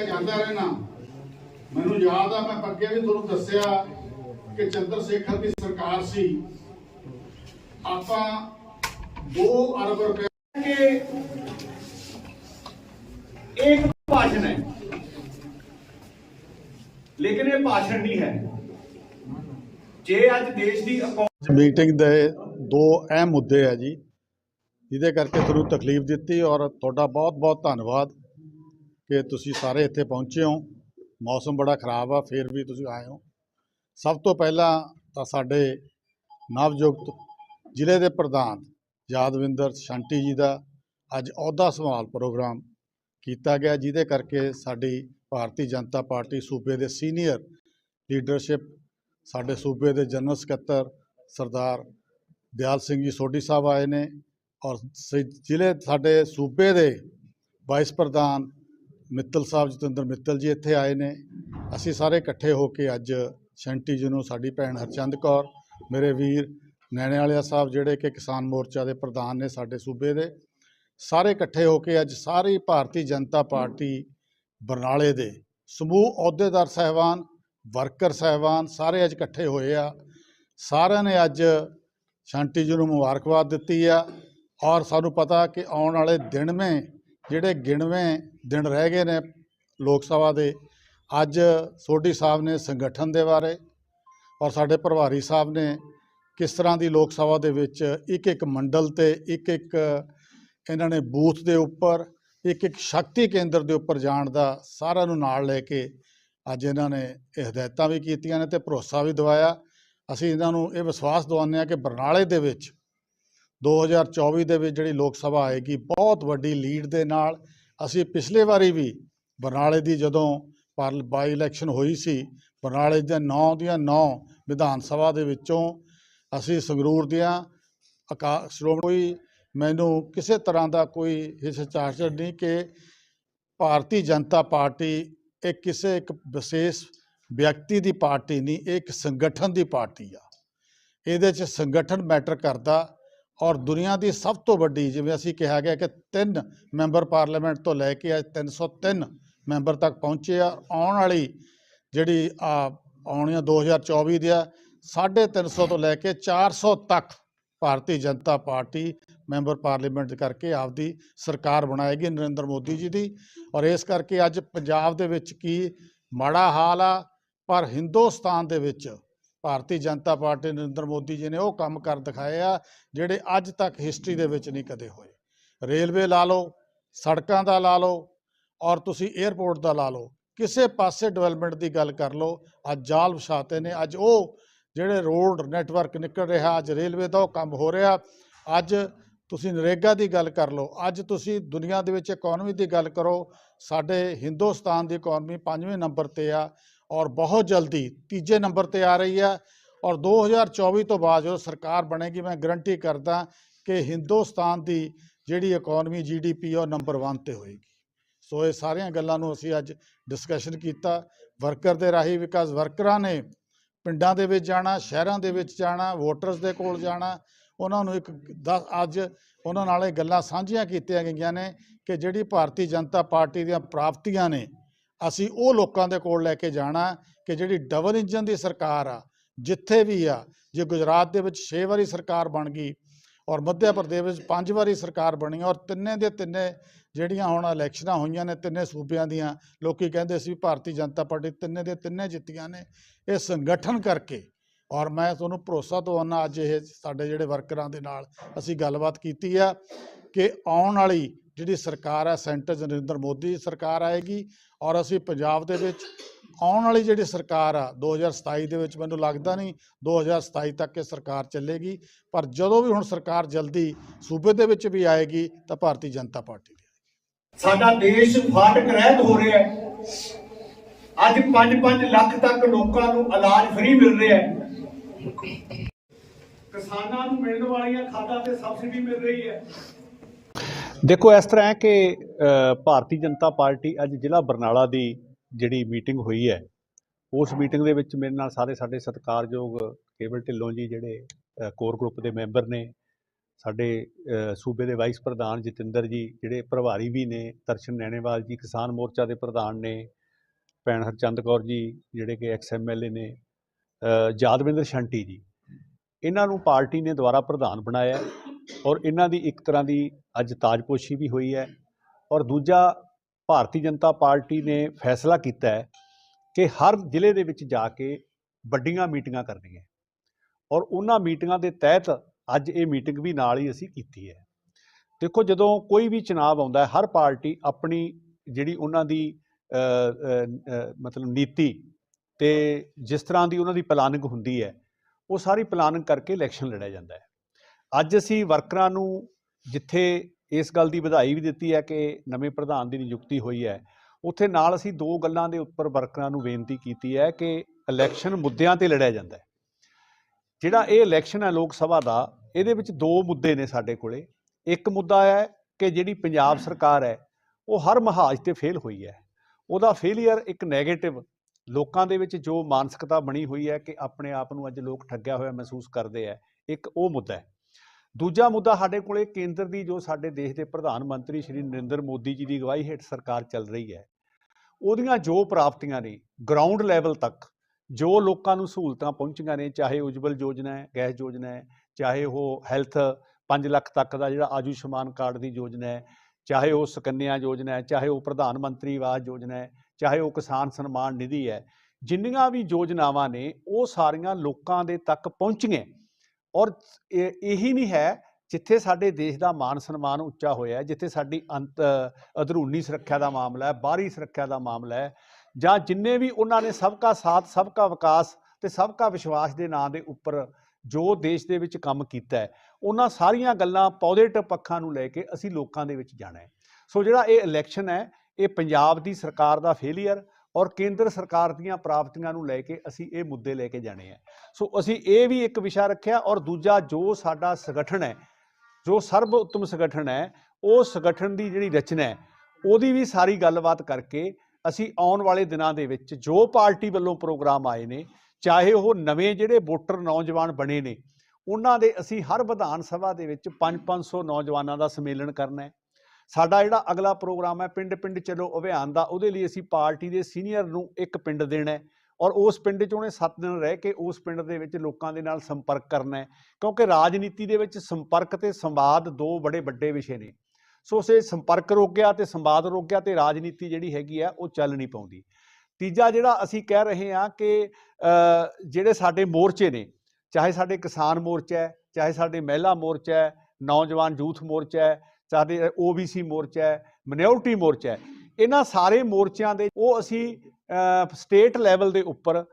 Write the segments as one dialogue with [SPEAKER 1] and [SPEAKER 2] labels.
[SPEAKER 1] ਕੇ ਜਾਂਦਾ ਰਹਿਣਾ ਮੈਨੂੰ ਯਾਦ ਆ ਮੈਂ ਅੱਗੇ ਵੀ ਤੁਹਾਨੂੰ ਦੱਸਿਆ ਕਿ ਚੰਦਰ ਸ਼ੇਖਰ ਦੀ ਸਰਕਾਰ ਸੀ ਆਪਾਂ 2 ਅਰਬ ਰੁਪਏ
[SPEAKER 2] ਕਿ एक भाषण है लेकिन ये भाषण नहीं है जे ਅੱਜ ਦੇਸ਼ ਦੀ ਇਕੋ-
[SPEAKER 1] ਮੀਟਿੰਗ ਦੇ ਦੋ ਅਹਿਮ ਮੁੱਦੇ ਆ ਜੀ ਜਿਹਦੇ ਕਰਕੇ ਤੁਹਾਨੂੰ ਤਕਲੀਫ ਦਿੱਤੀ ਔਰ ਤੁਹਾਡਾ ਬਹੁਤ-ਬਹੁਤ ਧੰਨਵਾਦ ਕਿ ਤੁਸੀਂ ਸਾਰੇ ਇੱਥੇ ਪਹੁੰਚੇ ਹੋ। ਮੌਸਮ ਬੜਾ ਖਰਾਬ ਆ, ਫਿਰ ਵੀ ਤੁਸੀਂ ਆਏ ਹੋ। ਸਭ ਤੋਂ ਪਹਿਲਾਂ ਤਾਂ ਸਾਡੇ ਨਵਯੁਕਤ ਜ਼ਿਲ੍ਹੇ ਦੇ ਪ੍ਰਧਾਨ ਯਾਦਵਿੰਦਰ ਸ਼ੰਟੀ ਜੀ ਦਾ ਅੱਜ ਅਹੁਦਾ ਸੰਭਾਲ ਪ੍ਰੋਗਰਾਮ ਕੀਤਾ ਗਿਆ, ਜਿਹਦੇ ਕਰਕੇ ਸਾਡੀ ਭਾਰਤੀ ਜਨਤਾ ਪਾਰਟੀ ਸੂਬੇ ਦੇ ਸੀਨੀਅਰ ਲੀਡਰਸ਼ਿਪ, ਸਾਡੇ ਸੂਬੇ ਦੇ ਜਨਰਲ ਸਕੱਤਰ ਸਰਦਾਰ ਦਿਆਲ ਸਿੰਘ ਜੀ ਸੋਢੀ ਸਾਹਿਬ ਆਏ ਨੇ ਔਰ ਜ਼ਿਲ੍ਹੇ ਸਾਡੇ ਸੂਬੇ ਦੇ ਵਾਈਸ ਪ੍ਰਧਾਨ ਮਿੱਤਲ ਸਾਹਿਬ ਜਤਿੰਦਰ ਮਿੱਤਲ ਜੀ ਇੱਥੇ ਆਏ ਨੇ। ਅਸੀਂ ਸਾਰੇ ਇਕੱਠੇ ਹੋ ਕੇ ਅੱਜ ਸ਼ੰਟੀ ਜੀ ਨੂੰ ਸਾਡੀ ਭੈਣ ਹਰਚੰਦ ਕੌਰ, ਮੇਰੇ ਵੀਰ ਨੈਣੇ ਵਾਲਿਆ ਸਾਹਿਬ ਜਿਹੜੇ ਕਿ ਕਿਸਾਨ ਮੋਰਚਾ ਦੇ ਪ੍ਰਧਾਨ ਨੇ ਸਾਡੇ ਸੂਬੇ ਦੇ, ਸਾਰੇ ਇਕੱਠੇ ਹੋ ਕੇ ਅੱਜ ਸਾਰੀ ਭਾਰਤੀ ਜਨਤਾ ਪਾਰਟੀ ਬਰਨਾਲੇ ਦੇ ਸਮੂਹ ਅਹੁਦੇਦਾਰ ਸਹਿਬਾਨ, ਵਰਕਰ ਸਹਿਬਾਨ ਸਾਰੇ ਅੱਜ ਇਕੱਠੇ ਹੋਏ ਆ। ਸਾਰਿਆਂ ਨੇ ਅੱਜ ਸ਼ਾਂਟੀ ਜੀ ਨੂੰ ਮੁਬਾਰਕਬਾਦ ਦਿੱਤੀ ਆ ਔਰ ਸਾਨੂੰ ਪਤਾ ਕਿ ਆਉਣ ਵਾਲੇ ਦਿਨ ਦਿਨਵੇਂ ਜਿਹੜੇ ਗਿਣਵੇਂ ਦਿਨ ਰਹਿ ਗਏ ਨੇ ਲੋਕ ਸਭਾ ਦੇ, ਅੱਜ ਸੋਢੀ ਸਾਹਿਬ ਨੇ ਸੰਗਠਨ ਦੇ ਬਾਰੇ ਔਰ ਸਾਡੇ ਪ੍ਰਭਾਰੀ ਸਾਹਿਬ ਨੇ ਕਿਸ ਤਰ੍ਹਾਂ ਦੀ ਲੋਕ ਸਭਾ ਦੇ ਵਿੱਚ ਇੱਕ ਇੱਕ ਮੰਡਲ ਤੇ ਇੱਕ ਇੱਕ ਇਹਨਾਂ ਨੇ ਬੂਥ ਦੇ ਉੱਪਰ ਇੱਕ ਇੱਕ ਸ਼ਕਤੀ ਕੇਂਦਰ ਦੇ ਉੱਪਰ ਜਾਣ ਦਾ ਸਾਰਿਆਂ ਨੂੰ ਨਾਲ ਲੈ ਕੇ ਅੱਜ ਇਹਨਾਂ ਨੇ ਇਹ ਹਦਾਇਤਾਂ ਵੀ ਕੀਤੀਆਂ ਨੇ ਤੇ ਭਰੋਸਾ ਵੀ ਦਿਵਾਇਆ। ਅਸੀਂ ਇਹਨਾਂ ਨੂੰ ਇਹ ਵਿਸ਼ਵਾਸ ਦਿਵਾਉਂਦੇ ਹਾਂ ਕਿ ਬਰਨਾਲੇ ਦੇ ਵਿੱਚ 2024 ਦੇ ਵਿੱਚ ਜਿਹੜੀ ਲੋਕ ਸਭਾ ਆਏਗੀ, ਬਹੁਤ ਵੱਡੀ ਲੀਡ ਦੇ ਨਾਲ ਅਸੀਂ ਪਿਛਲੇ ਵਾਰੀ ਵੀ ਬਰਨਾਲੇ ਦੀ ਜਦੋਂ ਪਰ ਬਾਈ ਇਲੈਕਸ਼ਨ ਹੋਈ ਸੀ, ਬਰਨਾਲੇ ਦੇ 9 ਦੀਆਂ 9 ਵਿਧਾਨ ਸਭਾ ਦੇ ਵਿੱਚੋਂ ਅਸੀਂ ਸੰਗਰੂਰ ਦੀਆਂ ਅਕਾ ਸ਼੍ਰੋਮਣੀ ਮੈਨੂੰ ਕਿਸੇ ਤਰ੍ਹਾਂ ਦਾ ਕੋਈ ਹਿਚਕਿਚਾਹਟ ਨਹੀਂ ਕਿ ਭਾਰਤੀ ਜਨਤਾ ਪਾਰਟੀ ਇਹ ਕਿਸੇ ਇੱਕ ਵਿਸ਼ੇਸ਼ ਵਿਅਕਤੀ ਦੀ ਪਾਰਟੀ ਨਹੀਂ, ਇਹ ਇੱਕ ਸੰਗਠਨ ਦੀ ਪਾਰਟੀ ਆ। ਇਹਦੇ 'ਚ ਸੰਗਠਨ ਮੈਟਰ ਕਰਦਾ ਔਰ ਦੁਨੀਆ ਦੀ ਸਭ ਤੋਂ ਵੱਡੀ, ਜਿਵੇਂ ਅਸੀਂ ਕਿਹਾ ਗਿਆ ਕਿ ਤਿੰਨ ਮੈਂਬਰ ਪਾਰਲੀਮੈਂਟ ਤੋਂ ਲੈ ਕੇ ਅੱਜ 303 ਮੈਂਬਰ ਤੱਕ ਪਹੁੰਚੇ ਆ, ਆਉਣ ਵਾਲੀ ਜਿਹੜੀ, ਆ ਆਉਣੀਆਂ 2024 ਦੀਆਂ 350 ਤੋਂ ਲੈ ਕੇ 400 ਤੱਕ Bharatiya Janata party member parliament ਕਰਕੇ ਆਪਦੀ ਸਰਕਾਰ ਬਣਾਏਗੀ ਨਰਿੰਦਰ ਮੋਦੀ ਜੀ ਦੀ। ਔਰ ਇਸ ਕਰਕੇ ਅੱਜ ਪੰਜਾਬ ਦੇ ਵਿੱਚ ਕੀ ਮਾੜਾ ਹਾਲ ਆ, ਪਰ ਹਿੰਦੁਸਤਾਨ ਦੇ ਵਿੱਚ ਭਾਰਤੀ ਜਨਤਾ ਪਾਰਟੀ ਨਰਿੰਦਰ ਮੋਦੀ ਜੀ ਨੇ ਉਹ ਕੰਮ ਕਰ ਦਿਖਾਏ ਆ, ਜਿਹੜੇ ਅੱਜ ਤੱਕ ਹਿਸਟਰੀ ਦੇ ਵਿੱਚ ਨਹੀਂ ਕਦੇ ਹੋਏ। ਰੇਲਵੇ ਲਾ ਲਓ, ਸੜਕਾਂ ਦਾ ਲਾ ਲਓ ਔਰ ਤੁਸੀਂ 에ਅਰਪੋਰਟ ਦਾ ਲਾ ਲਓ, ਕਿਸੇ ਪਾਸੇ ਡਿਵੈਲਪਮੈਂਟ ਦੀ ਗੱਲ ਕਰ ਲਓ, ਅੱਜ ਜਾਲ ਵਿਛਾਤੇ ਨੇ, ਅੱਜ ਉਹ ਜਿਹੜੇ ਰੋਡ ਨੈਟਵਰਕ ਨਿਕਲ ਰਿਹਾ, ਅੱਜ ਰੇਲਵੇ ਦਾ ਉਹ ਕੰਮ ਹੋ ਰਿਹਾ, ਅੱਜ ਤੁਸੀਂ ਨਰੇਗਾ ਦੀ ਗੱਲ ਕਰ ਲਓ, ਅੱਜ ਤੁਸੀਂ ਦੁਨੀਆ ਦੇ ਵਿੱਚ ਇਕਨੋਮੀ ਦੀ ਗੱਲ ਕਰੋ, ਸਾਡੇ ਹਿੰਦੁਸਤਾਨ ਦੀ ਇਕਨੋਮੀ ਪੰਜਵੇਂ ਨੰਬਰ ਤੇ ਆ ਔਰ ਬਹੁਤ ਜਲਦੀ ਤੀਜੇ ਨੰਬਰ ਤੇ ਆ ਰਹੀ ਆ ਔਰ 2024 ਤੋਂ ਬਾਅਦ ਜਦੋਂ ਸਰਕਾਰ ਬਣੇਗੀ, ਮੈਂ ਗਰੰਟੀ ਕਰਦਾ ਕਿ ਹਿੰਦੁਸਤਾਨ ਦੀ ਜਿਹੜੀ ਇਕਨੋਮੀ ਜੀਡੀਪੀ ਉਹ ਨੰਬਰ 1 ਤੇ ਹੋਏਗੀ। ਸੋ ਇਹ ਸਾਰੀਆਂ ਗੱਲਾਂ ਨੂੰ ਅਸੀਂ ਅੱਜ ਡਿਸਕਸ਼ਨ ਕੀਤਾ। ਵਰਕਰ ਦੇ ਰਾਹੀਂ ਵਿਕਾਸ ਵਰਕਰਾਂ ਨੇ ਪਿੰਡਾਂ ਦੇ ਵਿੱਚ ਜਾਣਾ, ਸ਼ਹਿਰਾਂ ਦੇ ਵਿੱਚ ਜਾਣਾ ਵੋਟਰਸ ਦੇ ਕੋਲ ਜਾਣਾ। ਉਹਨਾਂ ਨੂੰ ਇੱਕ ਦਸ, ਅੱਜ ਉਹਨਾਂ ਨਾਲ ਇਹ ਗੱਲਾਂ ਸਾਂਝੀਆਂ ਕੀਤੀਆਂ ਗਈਆਂ ਨੇ ਕਿ ਜਿਹੜੀ ਭਾਰਤੀ ਜਨਤਾ ਪਾਰਟੀ ਦੀਆਂ ਪ੍ਰਾਪਤੀਆਂ ਨੇ ਅਸੀਂ ਉਹ ਲੋਕਾਂ ਦੇ ਕੋਲ ਲੈ ਕੇ ਜਾਣਾ ਕਿ ਜਿਹੜੀ ਡਬਲ ਇੰਜਨ ਦੀ ਸਰਕਾਰ ਆ, ਜਿੱਥੇ ਵੀ ਆ, ਜੇ ਗੁਜਰਾਤ ਦੇ ਵਿੱਚ 6 ਵਾਰੀ ਸਰਕਾਰ ਬਣ ਗਈ ਔਰ ਮੱਧ ਪ੍ਰਦੇਸ਼ ਵਿੱਚ 5 ਵਾਰੀ ਸਰਕਾਰ ਬਣੀ ਔਰ ਤਿੰਨੇ ਦੇ ਤਿੰਨੇ ਜਿਹੜੀਆਂ ਹੁਣ ਇਲੈਕਸ਼ਨਾਂ ਹੋਈਆਂ ਨੇ, ਤਿੰਨੇ ਸੂਬਿਆਂ ਦੀਆਂ, ਲੋਕੀ ਕਹਿੰਦੇ ਸੀ ਭਾਰਤੀ ਜਨਤਾ ਪਾਰਟੀ ਤਿੰਨੇ ਦੇ ਤਿੰਨੇ ਜਿੱਤੀਆਂ ਨੇ, ਇਹ ਸੰਗਠਨ ਕਰਕੇ ਔਰ ਮੈਂ ਤੁਹਾਨੂੰ ਭਰੋਸਾ ਦਵਾਉਣਾ ਅੱਜ ਇਹ ਸਾਡੇ ਜਿਹੜੇ ਵਰਕਰਾਂ ਦੇ ਨਾਲ ਅਸੀਂ ਗੱਲਬਾਤ ਕੀਤੀ ਆ ਕਿ ਆਉਣ ਵਾਲੀ ਜਿਹੜੀ ਸਰਕਾਰ ਹੈ ਸੈਂਟਰ 'ਚ ਨਰਿੰਦਰ ਮੋਦੀ ਦੀ ਸਰਕਾਰ ਆਏਗੀ ਔਰ ਅਸੀਂ ਪੰਜਾਬ ਦੇ ਵਿੱਚ ਆਉਣ ਵਾਲੀ ਜਿਹੜੀ ਸਰਕਾਰ ਆ 2027 ਦੇ ਵਿੱਚ ਮੈਨੂੰ ਲੱਗਦਾ ਨਹੀਂ 2027 ਤੱਕ ਇਹ ਸਰਕਾਰ ਚੱਲੇਗੀ, ਪਰ ਜਦੋਂ ਵੀ ਹੁਣ ਸਰਕਾਰ ਜਲਦੀ ਸੂਬੇ ਦੇ ਵਿੱਚ ਵੀ ਆਏਗੀ, ਤਾਂ ਭਾਰਤੀ ਜਨਤਾ ਪਾਰਟੀ ਦੀ
[SPEAKER 2] ਸਾਡਾ ਦੇਸ਼ ਫਾਟਕ ਰਹਿਤ ਹੋ ਰਿਹਾ ਹੈ। ਅੱਜ 5-5 ਲੱਖ ਤੱਕ ਲੋਕਾਂ ਨੂੰ ਇਲਾਜ ਫ੍ਰੀ ਮਿਲ ਰਿਹਾ ਹੈ। ਕਿਸਾਨਾਂ ਨੂੰ ਮਿਲਣ ਵਾਲੀਆਂ ਖਾਦਾਂ ਤੇ ਸਬਸਿਡੀ ਮਿਲ ਰਹੀ ਹੈ।
[SPEAKER 3] ਦੇਖੋ, ਇਸ ਤਰ੍ਹਾਂ ਹੈ ਕਿ ਭਾਰਤੀ ਜਨਤਾ ਪਾਰਟੀ ਅੱਜ ਜ਼ਿਲ੍ਹਾ ਬਰਨਾਲਾ ਦੀ ਜਿਹੜੀ ਮੀਟਿੰਗ ਹੋਈ ਹੈ, ਉਸ ਮੀਟਿੰਗ ਦੇ ਵਿੱਚ ਮੇਰੇ ਨਾਲ ਸਾਰੇ ਸਾਡੇ ਸਤਿਕਾਰਯੋਗ ਕੇਵਲ ਢਿੱਲੋਂ ਜੀ ਜਿਹੜੇ ਕੋਰ ਗਰੁੱਪ ਦੇ ਮੈਂਬਰ ਨੇ, ਸਾਡੇ ਸੂਬੇ ਦੇ ਵਾਈਸ ਪ੍ਰਧਾਨ ਜਤਿੰਦਰ ਜੀ, ਜਿਹੜੇ ਪ੍ਰਭਾਰੀ ਵੀ ਨੇ, ਦਰਸ਼ਨ ਨੈਣੇਵਾਲ ਜੀ, ਕਿਸਾਨ ਮੋਰਚਾ ਦੇ ਪ੍ਰਧਾਨ ਨੇ, ਭੈਣ ਹਰਚੰਦ ਕੌਰ ਜੀ, ਜਿਹੜੇ ਕਿ ਐਕਸ ਐਮਐਲਏ ਨੇ ਯਾਦਵਿੰਦਰ ਸ਼ੰਟੀ ਜੀ। ਇਹਨਾਂ ਨੂੰ ਪਾਰਟੀ ਨੇ ਦੁਬਾਰਾ ਪ੍ਰਧਾਨ ਬਣਾਇਆ। ਔਰ ਇਹਨਾਂ ਦੀ ਇੱਕ ਤਰ੍ਹਾਂ ਦੀ ਅੱਜ ਤਾਜਪੋਸ਼ੀ ਵੀ ਹੋਈ ਹੈ। ਔਰ ਦੂਜਾ, ਭਾਰਤੀ ਜਨਤਾ ਪਾਰਟੀ ਨੇ ਫੈਸਲਾ ਕੀਤਾ ਹੈ ਕਿ ਹਰ ਜ਼ਿਲ੍ਹੇ ਦੇ ਵਿੱਚ ਜਾ ਕੇ ਵੱਡੀਆਂ ਮੀਟਿੰਗਾਂ ਕਰਨੀਆਂ। ਔਰ ਉਹਨਾਂ ਮੀਟਿੰਗਾਂ ਦੇ ਤਹਿਤ ਅੱਜ ਇਹ ਮੀਟਿੰਗ ਵੀ ਨਾਲ ਹੀ ਅਸੀਂ ਕੀਤੀ ਹੈ। ਦੇਖੋ, ਜਦੋਂ ਕੋਈ ਵੀ ਚੁਣਾਵ ਆਉਂਦਾ ਹੈ, ਹਰ ਪਾਰਟੀ ਆਪਣੀ ਜਿਹੜੀ ਉਹਨਾਂ ਦੀ ਮਤਲਬ ਨੀਤੀ ਤੇ ਜਿਸ ਤਰ੍ਹਾਂ ਦੀ ਉਹਨਾਂ ਦੀ ਪਲਾਨਿੰਗ ਹੁੰਦੀ ਹੈ, ਉਹ ਸਾਰੀ ਪਲਾਨਿੰਗ ਕਰਕੇ ਇਲੈਕਸ਼ਨ ਲੜਿਆ ਜਾਂਦਾ ਹੈ। ਅੱਜ ਅਸੀਂ ਵਰਕਰਾਂ ਨੂੰ ਜਿੱਥੇ ਇਸ ਗੱਲ ਦੀ ਵਧਾਈ ਵੀ ਦਿੱਤੀ ਹੈ ਕਿ ਨਵੇਂ ਪ੍ਰਧਾਨ ਦੀ ਨਿਯੁਕਤੀ ਹੋਈ ਹੈ, ਉੱਥੇ ਨਾਲ ਅਸੀਂ ਦੋ ਗੱਲਾਂ ਦੇ ਉੱਪਰ ਵਰਕਰਾਂ ਨੂੰ ਬੇਨਤੀ ਕੀਤੀ ਹੈ ਕਿ ਇਲੈਕਸ਼ਨ ਮੁੱਦਿਆਂ ਤੇ ਲੜਿਆ ਜਾਂਦਾ ਹੈ। ਜਿਹੜਾ ਇਹ ਇਲੈਕਸ਼ਨ ਹੈ ਲੋਕ ਸਭਾ ਦਾ, ਇਹਦੇ ਵਿੱਚ ਦੋ ਮੁੱਦੇ ਨੇ ਸਾਡੇ ਕੋਲੇ। ਇੱਕ ਮੁੱਦਾ ਹੈ ਕਿ ਜਿਹੜੀ ਪੰਜਾਬ ਸਰਕਾਰ ਹੈ, ਉਹ ਹਰ ਮਹਾਜ ਤੇ ਫੇਲ ਹੋਈ ਹੈ। ਉਹਦਾ ਫੇਲਿਅਰ ਇੱਕ 네ਗੇਟਿਵ ਲੋਕਾਂ ਦੇ ਵਿੱਚ ਜੋ ਮਾਨਸਿਕਤਾ ਬਣੀ ਹੋਈ ਹੈ ਕਿ ਆਪਣੇ ਆਪ ਨੂੰ ਅੱਜ ਲੋਕ ਠੱਗਿਆ ਹੋਇਆ ਮਹਿਸੂਸ ਕਰਦੇ ਆ ਇੱਕ ਉਹ ਮੁੱਦਾ ਹੈ। ਦੂਜਾ ਮੁੱਦਾ ਸਾਡੇ ਕੋਲੇ ਕੇਂਦਰ ਦੀ ਜੋ ਸਾਡੇ ਦੇਸ਼ ਦੇ ਪ੍ਰਧਾਨ ਮੰਤਰੀ ਸ਼੍ਰੀ ਨਰਿੰਦਰ ਮੋਦੀ ਜੀ ਦੀ ਅਗਵਾਈ ਹੇਠ ਸਰਕਾਰ ਚੱਲ ਰਹੀ ਹੈ, ਉਹਦੀਆਂ ਜੋ ਪ੍ਰਾਪਤੀਆਂ ਨੇ ਗਰਾਊਂਡ ਲੈਵਲ ਤੱਕ, ਜੋ ਲੋਕਾਂ ਨੂੰ ਸਹੂਲਤਾਂ ਪਹੁੰਚੀਆਂ ਨੇ, ਚਾਹੇ ਉਜਵਲ ਯੋਜਨਾ ਹੈ, ਗੈਸ ਯੋਜਨਾ ਹੈ, ਚਾਹੇ ਉਹ ਹੈਲਥ 5 ਲੱਖ ਤੱਕ ਦਾ ਜਿਹੜਾ ਆਯੁਸ਼ਮਾਨ ਕਾਰਡ ਦੀ ਯੋਜਨਾ ਹੈ, ਚਾਹੇ ਉਹ ਸਕੰਨਿਆ ਯੋਜਨਾ ਹੈ, ਚਾਹੇ ਉਹ ਪ੍ਰਧਾਨ ਮੰਤਰੀ ਆਵਾਸ ਯੋਜਨਾ ਹੈ, ਚਾਹੇ ਉਹ ਕਿਸਾਨ ਸਨਮਾਨ ਨਿਧੀ ਹੈ, ਜਿੰਨੀਆਂ ਵੀ ਯੋਜਨਾਵਾਂ ਨੇ, ਉਹ ਸਾਰੀਆਂ ਲੋਕਾਂ ਦੇ ਤੱਕ ਪਹੁੰਚੀਆਂ। ਔਰ ਇਹ- ਇਹੀ ਨਹੀਂ ਹੈ ਜਿੱਥੇ ਸਾਡੇ ਦੇਸ਼ ਦਾ ਮਾਨ ਸਨਮਾਨ ਉੱਚਾ ਹੋਇਆ ਜਿੱਥੇ ਸਾਡੀ ਅੰਤ ਅਧਰੂਨੀ ਸੁਰੱਖਿਆ ਦਾ ਮਾਮਲਾ ਹੈ, ਬਾਹਰੀ ਸੁਰੱਖਿਆ ਦਾ ਮਾਮਲਾ ਹੈ, ਜਾਂ ਜਿੰਨੇ ਵੀ ਉਹਨਾਂ ਨੇ ਸਭ ਸਬਕਾ ਸਾਥ ਸਭ ਸਬਕਾ ਵਿਕਾਸ ਤੇ ਸਬਕਾ ਵਿਸ਼ਵਾਸ ਦੇ ਨਾਂ ਦੇ ਉੱਪਰ ਜੋ ਦੇਸ਼ ਦੇ ਵਿੱਚ ਕੰਮ ਕੀਤਾ ਹੈ, ਉਹਨਾਂ ਸਾਰੀਆਂ ਗੱਲਾਂ ਪੋਜ਼ਿਟਿਵ ਪੱਖਾਂ ਨੂੰ ਲੈ ਕੇ ਅਸੀਂ ਲੋਕਾਂ ਦੇ ਵਿੱਚ ਜਾਣਾ ਹੈ। ਸੋ ਜਿਹੜਾ ਇਹ ਇਲੈਕਸ਼ਨ ਹੈ, ਇਹ ਪੰਜਾਬ ਦੀ ਸਰਕਾਰ ਦਾ ਫੇਲਿਅਰ ਔਰ ਕੇਂਦਰ ਸਰਕਾਰ ਦੀਆਂ ਪ੍ਰਾਪਤੀਆਂ ਨੂੰ ਲੈ ਕੇ ਅਸੀਂ ਇਹ ਮੁੱਦੇ ਲੈ ਕੇ ਜਾਣੇ ਹੈ ਸੋ ਅਸੀਂ ਇਹ ਵੀ ਇੱਕ ਵਿਸ਼ਾ ਰੱਖਿਆ ਔਰ ਦੂਜਾ ਜੋ ਸਾਡਾ ਸੰਗਠਨ ਹੈ, ਜੋ ਸਰਬ ਉੱਤਮ ਸੰਗਠਨ ਹੈ, ਉਹ ਸੰਗਠਨ ਦੀ ਜਿਹੜੀ ਰਚਨਾ ਹੈ, ਉਹਦੀ ਵੀ ਸਾਰੀ ਗੱਲਬਾਤ ਕਰਕੇ ਅਸੀਂ ਆਉਣ ਵਾਲੇ ਦਿਨਾਂ ਦੇ ਵਿੱਚ ਜੋ ਪਾਰਟੀ ਵੱਲੋਂ ਪ੍ਰੋਗਰਾਮ ਆਏ ਨੇ, ਚਾਹੇ ਉਹ ਨਵੇਂ ਜਿਹੜੇ ਵੋਟਰ ਨੌਜਵਾਨ ਬਣੇ ਨੇ, ਉਹਨਾਂ ਦੇ ਅਸੀਂ ਹਰ ਵਿਧਾਨ ਸਭਾ ਦੇ ਵਿੱਚ 5-500 ਨੌਜਵਾਨਾਂ ਦਾ ਸੰਮੇਲਨ ਕਰਨਾ ਹੈ। ਸਾਡਾ ਜਿਹੜਾ ਅਗਲਾ ਪ੍ਰੋਗਰਾਮ ਹੈ, ਪਿੰਡ ਪਿੰਡ ਚਲੋ ਅਭਿਆਨ ਦਾ, ਉਹਦੇ ਲਈ ਅਸੀਂ ਪਾਰਟੀ ਦੇ ਸੀਨੀਅਰ ਨੂੰ ਇੱਕ ਪਿੰਡ ਦੇਣਾ ਹੈ ਔਰ ਉਸ ਪਿੰਡ 'ਚ ਉਹਨੇ 7 ਦਿਨ ਰਹਿ ਕੇ ਉਸ ਪਿੰਡ ਦੇ ਵਿੱਚ ਲੋਕਾਂ ਦੇ ਨਾਲ ਸੰਪਰਕ ਕਰਨਾ ਹੈ ਕਿਉਂਕਿ ਰਾਜਨੀਤੀ ਦੇ ਵਿੱਚ ਸੰਪਰਕ ਤੇ ਸੰਵਾਦ ਦੋ ਬੜੇ ਵੱਡੇ ਵਿਸ਼ੇ ਨੇ। ਸੋ ਉਸੇ ਸੰਪਰਕ ਰੁਕ ਗਿਆ ਤੇ ਸੰਵਾਦ ਰੁਕ ਗਿਆ ਤੇ ਰਾਜਨੀਤੀ ਜਿਹੜੀ ਹੈਗੀ ਆ, ਉਹ ਚੱਲ ਨਹੀਂ ਪਾਉਂਦੀ। ਤੀਜਾ ਜਿਹੜਾ ਅਸੀਂ ਕਹਿ ਰਹੇ ਹਾਂ ਕਿ ਜਿਹੜੇ ਸਾਡੇ ਮੋਰਚੇ ਨੇ, ਚਾਹੇ ਸਾਡੇ ਕਿਸਾਨ ਮੋਰਚਾ ਹੈ, ਚਾਹੇ ਸਾਡੇ ਮਹਿਲਾ ਮੋਰਚਾ ਹੈ, ਨੌਜਵਾਨ ਯੂਥ ਮੋਰਚਾ ਹੈ ਸਾਡੇ ਓਬੀਸੀ ਮੋਰਚਾ ਹੈ ਮਿਨੋਰਟੀ ਮੋਰਚਾ ਹੈ, ਇਹਨਾਂ ਸਾਰੇ ਮੋਰਚਿਆਂ ਦੇ ਉਹ ਅਸੀਂ ਸਟੇਟ ਲੈਵਲ ਦੇ ਉੱਪਰ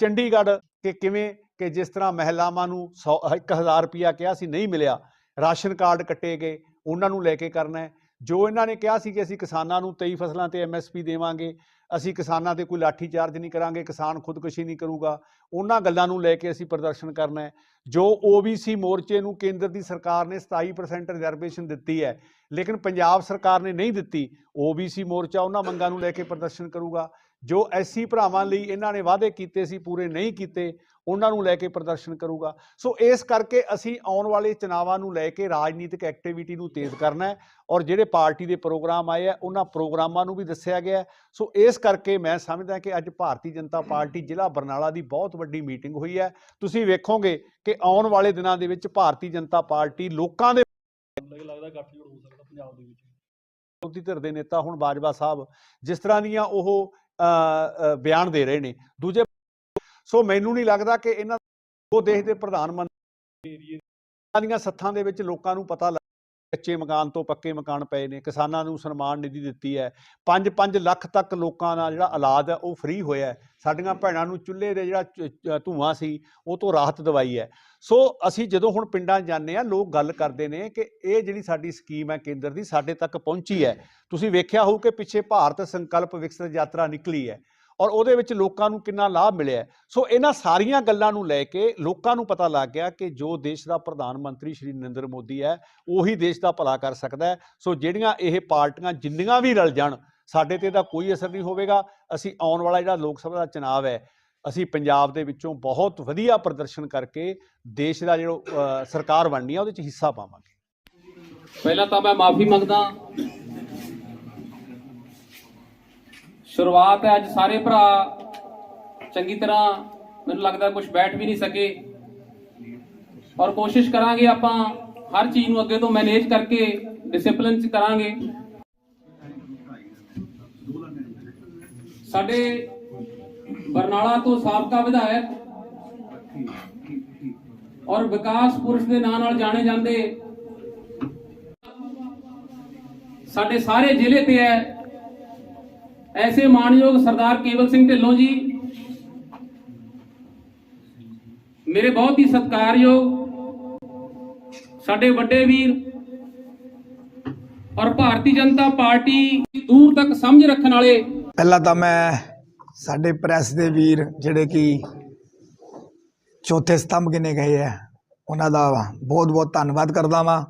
[SPEAKER 3] ਚੰਡੀਗੜ੍ਹ ਕਿ ਕਿਵੇਂ ਕਿ ਜਿਸ ਤਰ੍ਹਾਂ ਮਹਿਲਾਵਾਂ ਨੂੰ 100 1000 ਰੁਪਿਆ ਕਿਹਾ ਸੀ ਨਹੀਂ ਮਿਲਿਆ, ਰਾਸ਼ਨ ਕਾਰਡ ਕੱਟੇ ਗਏ, ਉਹਨਾਂ ਨੂੰ ਲੈ ਕੇ ਕਰਨਾ ਹੈ, ਜੋ ਇਹਨਾਂ ਨੇ ਕਿਹਾ ਸੀ ਕਿ ਅਸੀਂ ਕਿਸਾਨਾਂ ਨੂੰ 23 ਫਸਲਾਂ ਤੇ ਐਮਐਸਪੀ ਦੇਵਾਂਗੇ ਅਸੀਂ ਕਿਸਾਨਾਂ ਤੇ ਕੋਈ ਲਾਠੀ ਚਾਰਜ ਨਹੀਂ ਕਰਾਂਗੇ, ਕਿਸਾਨ ਖੁਦਕੁਸ਼ੀ ਨਹੀਂ ਕਰੂਗਾ। ਉਹਨਾਂ ਗੱਲਾਂ ਨੂੰ ਲੈ ਕੇ ਅਸੀਂ ਪ੍ਰਦਰਸ਼ਨ ਕਰਨਾ ਹੈ। ਜੋ ਓਬੀਸੀ ਮੋਰਚੇ ਨੂੰ ਕੇਂਦਰ ਦੀ ਸਰਕਾਰ ਨੇ 27% ਰਿਜ਼ਰਵੇਸ਼ਨ ਦਿੱਤੀ ਹੈ, ਲੇਕਿਨ ਪੰਜਾਬ ਸਰਕਾਰ ਨੇ ਨਹੀਂ ਦਿੱਤੀ ਓਬੀਸੀ ਮੋਰਚਾ ਉਹਨਾਂ ਮੰਗਾਂ ਨੂੰ ਲੈ ਕੇ ਪ੍ਰਦਰਸ਼ਨ ਕਰੂਗਾ। ਜੋ ਐਸਸੀ ਭਰਾਵਾਂ ਲਈ ਇਹਨਾਂ ਨੇ ਵਾਅਦੇ ਕੀਤੇ ਸੀ, ਪੂਰੇ ਨਹੀਂ ਕੀਤੇ ਉਹਨਾਂ ਨੂੰ ਲੈ ਕੇ ਪ੍ਰਦਰਸ਼ਨ ਕਰੂਗਾ। ਸੋ ਇਸ ਕਰਕੇ ਅਸੀਂ ਆਉਣ ਵਾਲੇ ਚੁਣਾਵਾਂ ਨੂੰ ਲੈ ਕੇ ਰਾਜਨੀਤਿਕ ਐਕਟੀਵਿਟੀ ਨੂੰ ਤੇਜ਼ ਕਰਨਾ ਹੈ ਔਰ ਜਿਹੜੇ ਪਾਰਟੀ ਦੇ ਪ੍ਰੋਗਰਾਮ ਆਏ ਆ ਉਹਨਾਂ ਪ੍ਰੋਗਰਾਮਾਂ ਨੂੰ ਵੀ ਦੱਸਿਆ ਗਿਆ। ਸੋ ਇਸ ਕਰਕੇ ਮੈਂ ਸਮਝਦਾ ਕਿ ਅੱਜ ਭਾਰਤੀ ਜਨਤਾ ਪਾਰਟੀ ਜ਼ਿਲ੍ਹਾ ਬਰਨਾਲਾ ਦੀ ਬਹੁਤ ਵੱਡੀ ਮੀਟਿੰਗ ਹੋਈ ਹੈ। ਤੁਸੀਂ ਵੇਖੋਗੇ ਕਿ ਆਉਣ ਵਾਲੇ ਦਿਨਾਂ ਦੇ ਵਿੱਚ ਭਾਰਤੀ ਜਨਤਾ ਪਾਰਟੀ ਲੋਕਾਂ ਦੇ
[SPEAKER 4] ਲੱਗਦਾ ਗੱਠਜੋੜ ਹੋ ਸਕਦਾ ਪੰਜਾਬ ਦੇ ਵਿੱਚ।
[SPEAKER 3] ਵਿਰੋਧੀ ਧਿਰ ਦੇ ਨੇਤਾ ਹੁਣ ਬਾਜਵਾ ਸਾਹਿਬ ਜਿਸ ਤਰ੍ਹਾਂ ਦੀਆਂ ਉਹ ਬਿਆਨ ਦੇ ਰਹੇ ਨੇ। ਦੂਜੇ ਸੋ ਮੈਨੂੰ ਨਹੀਂ ਲੱਗਦਾ ਕਿ ਇਹਨਾਂ ਉਹ ਦੇਸ਼ ਦੇ ਪ੍ਰਧਾਨ ਮੰਤਰੀ ਇਹਨਾਂ ਦੀਆਂ ਸੱਥਾਂ ਦੇ ਵਿੱਚ ਲੋਕਾਂ ਨੂੰ ਪਤਾ ਲੱਗ ਕੱਚੇ ਮਕਾਨ ਤੋਂ ਪੱਕੇ ਮਕਾਨ ਪਏ ਨੇ, ਕਿਸਾਨਾਂ ਨੂੰ ਸਨਮਾਨ ਨਿਧੀ ਦਿੱਤੀ ਹੈ। 5-5 ਲੱਖ ਤੱਕ ਲੋਕਾਂ ਦਾ ਜਿਹੜਾ ਇਲਾਜ ਹੈ, ਉਹ ਫ੍ਰੀ ਹੋਇਆ ਸਾਡੀਆਂ ਭੈਣਾਂ ਨੂੰ ਚੁੱਲ੍ਹੇ ਦੇ ਜਿਹੜਾ ਚ- ਧੂੰਆਂ ਸੀ, ਉਹ ਤੋਂ ਰਾਹਤ ਦਵਾਈ ਹੈ। ਸੋ ਅਸੀਂ ਜਦੋਂ ਹੁਣ ਪਿੰਡਾਂ ਜਾਂਦੇ ਆ ਲੋਕ ਗੱਲ ਕਰਦੇ ਨੇ ਕਿ ਇਹ ਜਿਹੜੀ ਸਾਡੀ ਸਕੀਮ ਹੈ ਕੇਂਦਰ ਦੀ, ਸਾਡੇ ਤੱਕ ਪਹੁੰਚੀ ਹੈ। ਤੁਸੀਂ ਵੇਖਿਆ ਹੋਊ ਕਿ ਪਿੱਛੇ ਭਾਰਤ ਸੰਕਲਪ ਵਿਕਸਿਤ ਯਾਤਰਾ ਨਿਕਲੀ ਹੈ। ਔਰ ਉਹਦੇ ਵਿੱਚ ਲੋਕਾਂ ਨੂੰ ਕਿੰਨਾ ਲਾਭ ਮਿਲਿਆ ਸੋ ਇਹਨਾਂ ਸਾਰੀਆਂ ਗੱਲਾਂ ਨੂੰ ਲੈ ਕੇ ਲੋਕਾਂ ਨੂੰ ਪਤਾ ਲੱਗ ਗਿਆ ਕਿ ਜੋ ਦੇਸ਼ ਦਾ ਪ੍ਰਧਾਨ ਮੰਤਰੀ ਸ਼੍ਰੀ ਨਰਿੰਦਰ ਮੋਦੀ ਹੈ, ਉਹੀ ਦੇਸ਼ ਦਾ ਭਲਾ ਕਰ ਸਕਦਾ ਹੈ। ਸੋ ਜਿਹੜੀਆਂ ਇਹ ਪਾਰਟੀਆਂ ਜਿੰਨੀਆਂ ਵੀ ਰਲ ਜਾਣ, ਸਾਡੇ ਤੇ ਇਹਦਾ ਕੋਈ ਅਸਰ ਨਹੀਂ ਹੋਵੇਗਾ। ਅਸੀਂ ਆਉਣ ਵਾਲਾ ਜਿਹੜਾ ਲੋਕ ਸਭਾ ਦਾ ਚੁਣਾਵ ਹੈ, ਅਸੀਂ ਪੰਜਾਬ ਦੇ ਵਿੱਚੋਂ ਬਹੁਤ ਵਧੀਆ ਪ੍ਰਦਰਸ਼ਨ ਕਰਕੇ ਦੇਸ਼ ਦਾ ਜਿਹੜਾ ਸਰਕਾਰ ਬਣਨੀ ਆ ਉਹਦੇ 'ਚ ਹਿੱਸਾ ਪਾਵਾਂਗੇ।
[SPEAKER 5] ਪਹਿਲਾਂ ਤਾਂ ਮੈਂ ਮਾਫੀ ਮੰਗਦਾ ਸ਼ੁਰੂਆਤ ਹੈ ਅੱਜ ਸਾਰੇ ਭਰਾ ਚੰਗੀ ਤਰ੍ਹਾਂ ਮੈਨੂੰ ਲੱਗਦਾ ਕੁਝ ਬੈਠ ਵੀ ਨਹੀਂ ਸਕੇ। ਔਰ ਕੋਸ਼ਿਸ਼ ਕਰਾਂਗੇ ਆਪਾਂ ਹਰ ਚੀਜ਼ ਨੂੰ ਅੱਗੇ ਤੋਂ ਮੈਨੇਜ ਕਰਕੇ ਡਿਸਪਲਿਨ ਚ ਕਰਾਂਗੇ। ਸਾਡੇ ਬਰਨਾਲਾ ਤੋਂ ਸਾਬਕਾ ਵਿਧਾਇਕ ਔਰ ਵਿਕਾਸ ਪੁਰਸ਼ ਦੇ ਨਾਂ ਨਾਲ ਜਾਣੇ ਜਾਂਦੇ ਸਾਡੇ ਸਾਰੇ ਜ਼ਿਲ੍ਹੇ ਤੇ ਹੈ। ਐਸੇ ਮਾਨਯੋਗ ਸਰਦਾਰ ਕੇਵਲ ਸਿੰਘ ਢਿੱਲੋਂ ਜੀ, ਮੇਰੇ ਬਹੁਤ ਹੀ ਸਤਿਕਾਰਯੋਗ ਸਾਡੇ ਵੱਡੇ ਵੀਰ ਔਰ ਭਾਰਤੀ ਜਨਤਾ ਪਾਰਟੀ ਦੂਰ ਤੱਕ ਸਮਝ ਰੱਖਣ ਵਾਲੇ
[SPEAKER 6] ਪਹਿਲਾਂ ਤਾਂ ਮੈਂ ਸਾਡੇ ਪ੍ਰੈਸ ਦੇ ਵੀਰ ਜਿਹੜੇ ਕਿ ਚੌਥੇ ਸਤੰਭ ਗਿਣੇ ਗਏ ਹੈ ਉਹਨਾਂ ਦਾ ਬਹੁਤ ਬਹੁਤ ਧੰਨਵਾਦ ਕਰਦਾ ਵਾਂ।